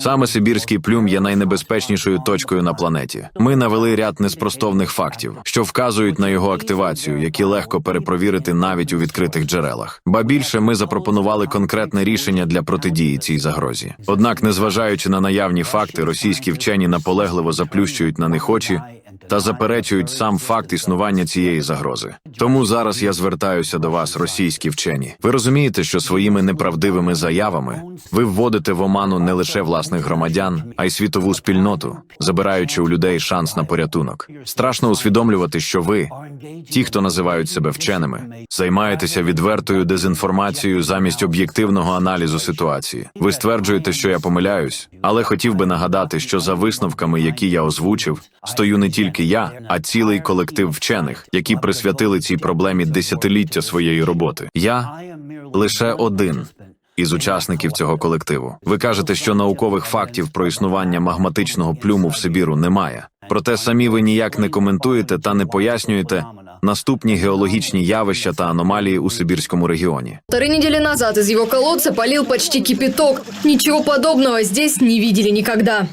Саме Сибірський плюм є найнебезпечнішою точкою на планеті. Ми навели ряд неспростовних фактів, що вказують на його активацію, які легко перепровірити навіть у відкритих джерелах. Ба більше ми запропонували конкретне рішення для протидії цій загрозі. Однак, незважаючи на наявні факти, російські вчені наполегливо заплющують на них очі та заперечують сам факт існування цієї загрози. Тому зараз я звертаюся до вас, російські вчені. Ви розумієте, що своїми неправдивими заявами ви вводите в оману не лише власних громадян, а й світову спільноту, забираючи у людей шанс на порятунок. Страшно усвідомлювати, що ви, ті, хто називають себе вченими, займаєтеся відвертою дезінформацією замість об'єктивного аналізу ситуації. Ви стверджуєте, що я помиляюсь, але хотів би нагадати, що за висновками, які я озвучив, стою не тільки я, а цілий колектив вчених, які присвятили цій проблемі десятиліття своєї роботи. Я лише один із учасників цього колективу. Ви кажете, що наукових фактів про існування магматичного плюму в Сибіру немає. Проте самі ви ніяк не коментуєте та не пояснюєте наступні геологічні явища та аномалії у Сибірському регіоні. Три недели назад из его колодца полил почти кипяток. Ничего подобного здесь не видели никогда.